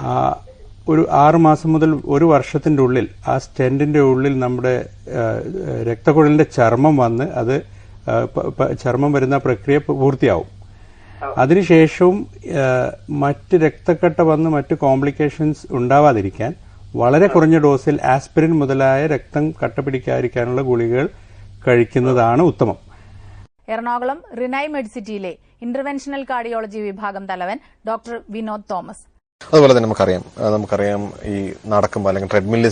ആ, ഒരു ആറുമാസം മുതൽ ഒരു വർഷത്തിന്റെ ഉള്ളിൽ ആ സ്റ്റെന്റിന്റെ ഉള്ളിൽ നമ്മുടെ രക്തക്കുഴലിന്റെ രക്തക്കുഴലിന്റെ ചർമ്മം വന്ന് അത് ചർമ്മം വരുന്ന പ്രക്രിയ പൂർത്തിയാവും. അതിനുശേഷവും മറ്റ് രക്തക്കട്ട വന്ന് മറ്റ് കോംപ്ലിക്കേഷൻസ് ഉണ്ടാവാതിരിക്കാൻ വളരെ കുറഞ്ഞ ഡോസിൽ ആസ്പിരിൻ മുതലായ രക്തം കട്ട പിടിക്കാതിരിക്കാനുള്ള ഗുളികകൾ കഴിക്കുന്നതാണ് ഉത്തമം. എറണാകുളം റിനൈ മെഡിസിറ്റിയിലെ ഇന്റർവെൻഷണൽ കാർഡിയോളജി വിഭാഗം തലവൻ ഡോക്ടർ വിനോദ് തോമസ്. അതുപോലെ തന്നെ നമുക്കറിയാം നമുക്കറിയാം ഈ നടക്കുമ്പോൾ അല്ലെങ്കിൽ ട്രെഡ്മില്ല്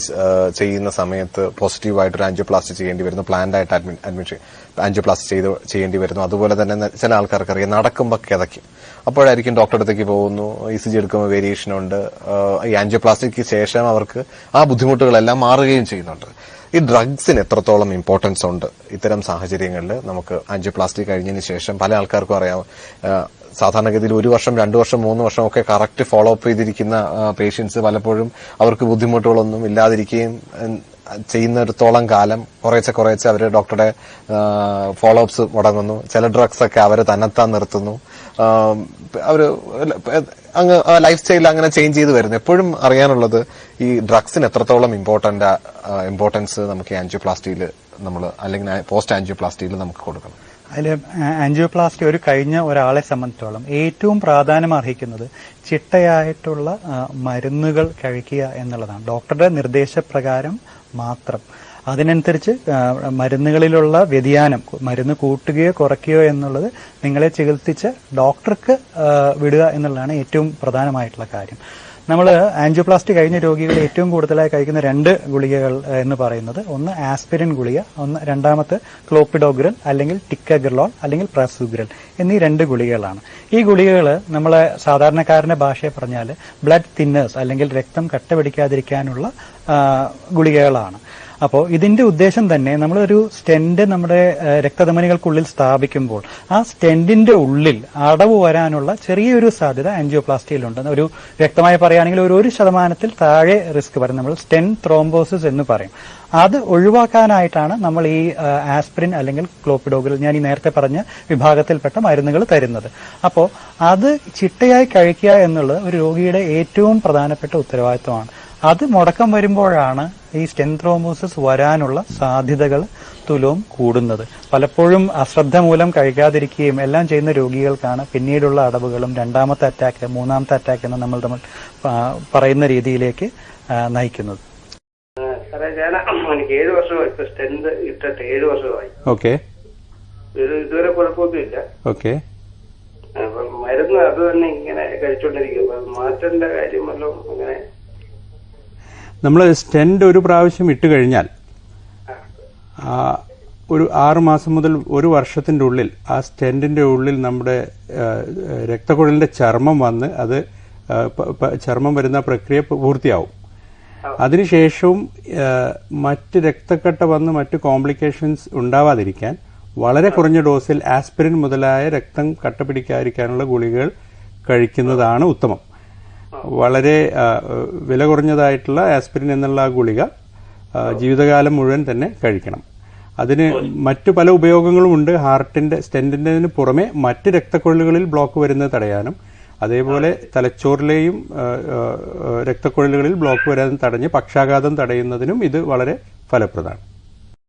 ചെയ്യുന്ന സമയത്ത് പോസിറ്റീവായിട്ട് ഒരു ആൻജിയോപ്ലാസ്റ്റി ചെയ്യേണ്ടി വരുന്നു പ്ലാൻഡ് ആയിട്ട് അഡ്മിഷൻ ആൻജിയോപ്ലാസ്റ്റി ചെയ്ത് ചെയ്യേണ്ടി വരുന്നു. അതുപോലെ തന്നെ ചില ആൾക്കാർക്ക് അറിയാം നടക്കുമ്പോൾ കിതയ്ക്കും. അപ്പോഴായിരിക്കും ഡോക്ടറുടെ അടുത്തേക്ക് പോകുന്നു ഇ സി ജി എടുക്കുമ്പോൾ വേരിയേഷൻ ഉണ്ട് ഈ ആൻജിയോപ്ലാസ്റ്റിക്ക് ശേഷം അവർക്ക് ആ ബുദ്ധിമുട്ടുകളെല്ലാം മാറുകയും ചെയ്യുന്നുണ്ട്. ഈ ഡ്രഗ്സിന് എത്രത്തോളം ഇമ്പോർട്ടൻസ് ഉണ്ട്? ഇത്തരം സാഹചര്യങ്ങളിൽ നമുക്ക് ആൻജിയോപ്ലാസ്റ്റി കഴിഞ്ഞതിന് ശേഷം പല ആൾക്കാർക്കും അറിയാം സാധാരണഗതിയിൽ ഒരു വർഷം രണ്ടു വർഷം മൂന്ന് വർഷം ഒക്കെ കറക്റ്റ് ഫോളോ അപ്പ് ചെയ്തിരിക്കുന്ന പേഷ്യൻസ് പലപ്പോഴും അവർക്ക് ബുദ്ധിമുട്ടുകളൊന്നും ഇല്ലാതിരിക്കുകയും ചെയ്യുന്നിടത്തോളം കാലം കുറേച്ചെ കുറേച്ചെ അവർ ഡോക്ടറുടെ ഫോളോ അപ്സ് മുടങ്ങുന്നു. ചില ഡ്രഗ്സ് ഒക്കെ അവർ തന്നെത്താൻ നിർത്തുന്നു. അവർ അങ്ങ് ലൈഫ് സ്റ്റൈൽ അങ്ങനെ ചേഞ്ച് ചെയ്ത് വരുന്നു. എപ്പോഴും അറിയാനുള്ളത് ഈ ഡ്രഗ്സിന് എത്രത്തോളം ഇമ്പോർട്ടന്റ് ഇമ്പോർട്ടൻസ് നമുക്ക് ആൻജിയോപ്ലാസ്റ്റിയിൽ നമ്മൾ അല്ലെങ്കിൽ പോസ്റ്റ് ആൻജിയോപ്ലാസ്റ്റിയിൽ നമുക്ക് കൊടുക്കണം. അതിൽ ആൻജിയോപ്ലാസ്റ്റി ഒരു കഴിഞ്ഞ ഒരാളെ സംബന്ധിച്ചോളം ഏറ്റവും പ്രാധാന്യം അർഹിക്കുന്നത് ചിട്ടയായിട്ടുള്ള മരുന്നുകൾ കഴിക്കുക എന്നുള്ളതാണ്. ഡോക്ടറുടെ നിർദ്ദേശപ്രകാരം മാത്രം. അതിനനുസരിച്ച് മരുന്നുകളിലുള്ള വ്യതിയാനം മരുന്ന് കൂട്ടുകയോ കുറയ്ക്കുകയോ എന്നുള്ളത് നിങ്ങളെ ചികിത്സിച്ച് ഡോക്ടർക്ക് വിടുക എന്നുള്ളതാണ് ഏറ്റവും പ്രധാനമായിട്ടുള്ള കാര്യം. നമ്മൾ ആൻജിയോപ്ലാസ്റ്റി കഴിഞ്ഞ രോഗികൾ ഏറ്റവും കൂടുതലായി കഴിക്കുന്ന രണ്ട് ഗുളികകൾ എന്ന് പറയുന്നത്. ഒന്ന് ആസ്പിരിൻ ഗുളിക ഒന്ന് രണ്ടാമത്തെ ക്ലോപ്പിഡോഗ്രൽ അല്ലെങ്കിൽ ടിക്കഗ്രലോൾ അല്ലെങ്കിൽ പ്രസുഗ്രൽ എന്നീ രണ്ട് ഗുളികകളാണ്. ഈ ഗുളികകൾ നമ്മളെ സാധാരണക്കാരന്റെ ഭാഷയെ പറഞ്ഞാൽ ബ്ലഡ് തിന്നേഴ്സ് അല്ലെങ്കിൽ രക്തം കട്ടപിടിക്കാതിരിക്കാനുള്ള ഗുളികകളാണ്. അപ്പോൾ ഇതിന്റെ ഉദ്ദേശം തന്നെ നമ്മളൊരു സ്റ്റെന്റ് നമ്മുടെ രക്തധമനികൾക്കുള്ളിൽ സ്ഥാപിക്കുമ്പോൾ ആ സ്റ്റെന്റിന്റെ ഉള്ളിൽ അടവ് വരാനുള്ള ചെറിയൊരു സാധ്യത ആൻജിയോപ്ലാസ്റ്റിയിലുണ്ട്. ഒരു വ്യക്തമായി പറയുകയാണെങ്കിൽ ഒരു ഒരു ശതമാനത്തിൽ താഴെ റിസ്ക് പറയും നമ്മൾ സ്റ്റെൻ ത്രോംബോസിസ് എന്ന് പറയും. അത് ഒഴിവാക്കാനായിട്ടാണ് നമ്മൾ ഈ ആസ്പ്രിൻ അല്ലെങ്കിൽ ക്ലോപ്പിഡോഗിൽ ഞാൻ ഈ നേരത്തെ പറഞ്ഞ വിഭാഗത്തിൽപ്പെട്ട മരുന്നുകൾ തരുന്നത്. അപ്പോൾ അത് ചിട്ടയായി കഴിക്കുക എന്നുള്ളത് ഒരു രോഗിയുടെ ഏറ്റവും പ്രധാനപ്പെട്ട ഉത്തരവാദിത്വമാണ്. അത് മുടക്കം വരുമ്പോഴാണ് ഈ സ്റ്റെൻത്രോമോസിസ് വരാനുള്ള സാധ്യതകൾ തുലവും കൂടുന്നത്. പലപ്പോഴും അശ്രദ്ധ മൂലം കഴിക്കാതിരിക്കുകയും എല്ലാം ചെയ്യുന്ന രോഗികൾക്കാണ് പിന്നീടുള്ള അടവുകളും രണ്ടാമത്തെ അറ്റാക്ക് മൂന്നാമത്തെ അറ്റാക്ക് എന്ന് നമ്മൾ നമ്മൾ പറയുന്ന രീതിയിലേക്ക് നയിക്കുന്നത്. സാറേ ഞാൻ എനിക്ക് ഏഴ് വർഷമായി ഇപ്പൊ സ്റ്റെൻഡ് ഇട്ടിട്ട് ഏഴ് വർഷമായി. ഓക്കെ. ഇത് ഇതുവരെ കുഴപ്പമൊന്നുമില്ല. ഓക്കെ. മരുന്ന് അത് തന്നെ ഇങ്ങനെ കഴിച്ചോണ്ടിരിക്കും. മാറ്റന്റെ മാറ്റേണ്ട കാര്യം വല്ലതും അങ്ങനെ നമ്മൾ സ്റ്റെൻഡ് ഒരു പ്രാവശ്യം ഇട്ട് കഴിഞ്ഞാൽ ഒരു ആറ് മാസം മുതൽ ഒരു വർഷത്തിന്റെ ഉള്ളിൽ ആ സ്റ്റെൻഡിന്റെ ഉള്ളിൽ നമ്മുടെ രക്തക്കുഴലിന്റെ ചർമ്മം വന്ന് അത് ചർമ്മം വരുന്ന പ്രക്രിയ പൂർത്തിയാവും. അതിനുശേഷവും മറ്റ് രക്തക്കട്ട വന്ന് മറ്റ് കോംപ്ലിക്കേഷൻസ് ഉണ്ടാവാതിരിക്കാൻ വളരെ കുറഞ്ഞ ഡോസിൽ ആസ്പിരിൻ മുതലായ രക്തം കട്ട പിടിക്കാതിരിക്കാനുള്ള ഗുളികകൾ കഴിക്കുന്നതാണ് ഉത്തമം. വളരെ വില കുറഞ്ഞതായിട്ടുള്ള ആസ്പിരിൻ എന്നുള്ള ആ ഗുളിക ജീവിതകാലം മുഴുവൻ തന്നെ കഴിക്കണം. അതിന് മറ്റു പല ഉപയോഗങ്ങളും ഉണ്ട്. ഹാർട്ടിന്റെ സ്റ്റെന്റിന്റെ പുറമെ മറ്റ് രക്തക്കുഴലുകളിൽ ബ്ലോക്ക് വരുന്നത് തടയാനും അതേപോലെ തലച്ചോറിലെയും രക്തക്കുഴലുകളിൽ ബ്ലോക്ക് വരാൻ തടഞ്ഞ് പക്ഷാഘാതം തടയുന്നതിനും ഇത് വളരെ ഫലപ്രദമാണ്.